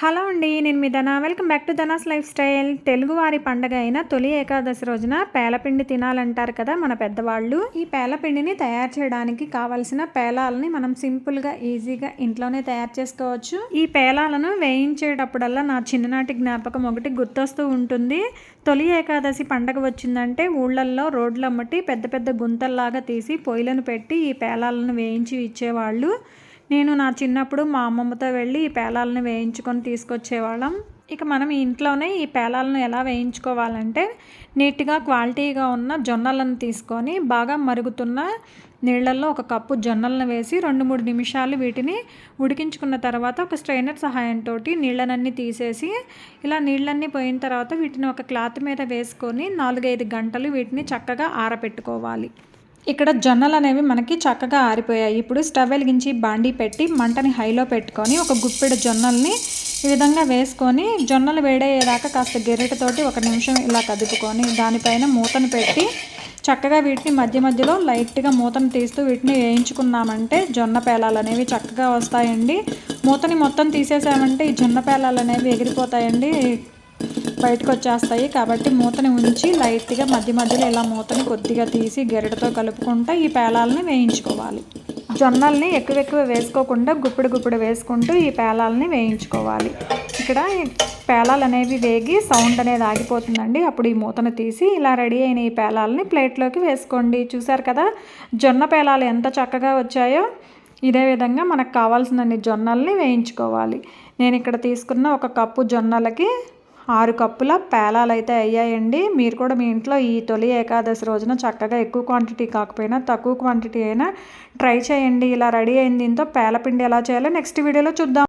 Hello అండి నేను మీ Dhana. Welcome back to Dhana's lifestyle. తెలుగువారి పండగ అయిన తొలి ఏకాదశి రోజున పేలపిండి తినాలంటారు కదా మన పెద్దవాళ్ళు. ఈ పేలపిండిని తయారు చేయడానికి కావలసిన పేలాలని మనం సింపుల్గా ఈజీగా ఇంట్లోనే తయారు చేసుకోవచ్చు. ఈ పేలాలను వేయించేటప్పుడల్లా నా చిన్ననాటి జ్ఞాపకం ఒకటి గుర్తొస్తూ ఉంటుంది. తొలి ఏకాదశి పండగ వచ్చిందంటే ఊళ్ళల్లో రోడ్లమ్మటి పెద్ద పెద్ద గుంతల్లాగా తీసి పొయ్యిలను పెట్టి ఈ పేలాలను వేయించి ఇచ్చేవాళ్ళు. నేను నా చిన్నప్పుడు మా అమ్మమ్మతో వెళ్ళి ఈ పేలాలను వేయించుకొని తీసుకొచ్చేవాళ్ళం. ఇక మనం ఇంట్లోనే ఈ పేలాలను ఎలా వేయించుకోవాలంటే నీట్గా క్వాలిటీగా ఉన్న జొన్నలను తీసుకొని బాగా మరుగుతున్న నీళ్ళల్లో ఒక కప్పు జొన్నలను వేసి రెండు మూడు నిమిషాలు వీటిని ఉడికించుకున్న తర్వాత ఒక స్ట్రైనర్ సహాయంతో నీళ్ళనన్నీ తీసేసి ఇలా నీళ్ళన్నీ పోయిన తర్వాత వీటిని ఒక క్లాత్ మీద వేసుకొని నాలుగైదు గంటలు వీటిని చక్కగా ఆరబెట్టుకోవాలి ఇక్కడ జొన్నలు అనేవి మనకి చక్కగా ఆరిపోయాయి. ఇప్పుడు స్టవ్ వెలిగించి బాండీ పెట్టి మంటని హైలో పెట్టుకొని ఒక గుప్పెడు జొన్నల్ని ఈ విధంగా వేసుకొని జొన్నలు వేడయ్యేదాకా కాస్త గెరిటతోటి ఒక నిమిషం ఇలా కదుపుకొని దానిపైన మూతను పెట్టి చక్కగా వీటిని మధ్య మధ్యలో లైట్గా మూతను తీస్తూ వీటిని వేయించుకున్నామంటే జొన్న పేలాలు అనేవి చక్కగా వస్తాయండి. మూతని మొత్తం తీసేసామంటే ఈ జొన్న పేలాలు అనేవి ఎగిరిపోతాయండి. బయటకు వచ్చేస్తాయి కాబట్టి మూతని ఉంచి లైట్గా మధ్య మధ్యలో ఇలా మూతని కొద్దిగా తీసి గెరటితో కలుపుకుంటూ ఈ పేలాలని వేయించుకోవాలి. జొన్నల్ని ఎక్కువ ఎక్కువ వేసుకోకుండా గుప్పిడి గుప్పిడి వేసుకుంటూ ఈ పేలాలని వేయించుకోవాలి. ఇక్కడ పేలాలు అనేవి వేగి సౌండ్ అనేది ఆగిపోతుందండి. అప్పుడు ఈ మూతను తీసి ఇలా రెడీ అయిన ఈ పేలాలని ప్లేట్లోకి వేసుకోండి. చూసారు కదా? జొన్న పేలాలు ఎంత చక్కగా వచ్చాయో? ఇదే విధంగా మనకు కావాల్సినన్ని జొన్నల్ని వేయించుకోవాలి. నేను ఇక్కడ తీసుకున్న ఒక కప్పు జొన్నలకి ఆరు కప్పుల పేలాలు అయితే అయ్యాయండి. మీరు కూడా మీ ఇంట్లో ఈ తొలి ఏకాదశి రోజున చక్కగా ఎక్కువ క్వాంటిటీ కాకపోయినా తక్కువ క్వాంటిటీ అయినా ట్రై చేయండి. ఇలా రెడీ అయింది. దీంతో పేలపిండి ఎలా చేయాలో నెక్స్ట్ వీడియోలో చూద్దాం.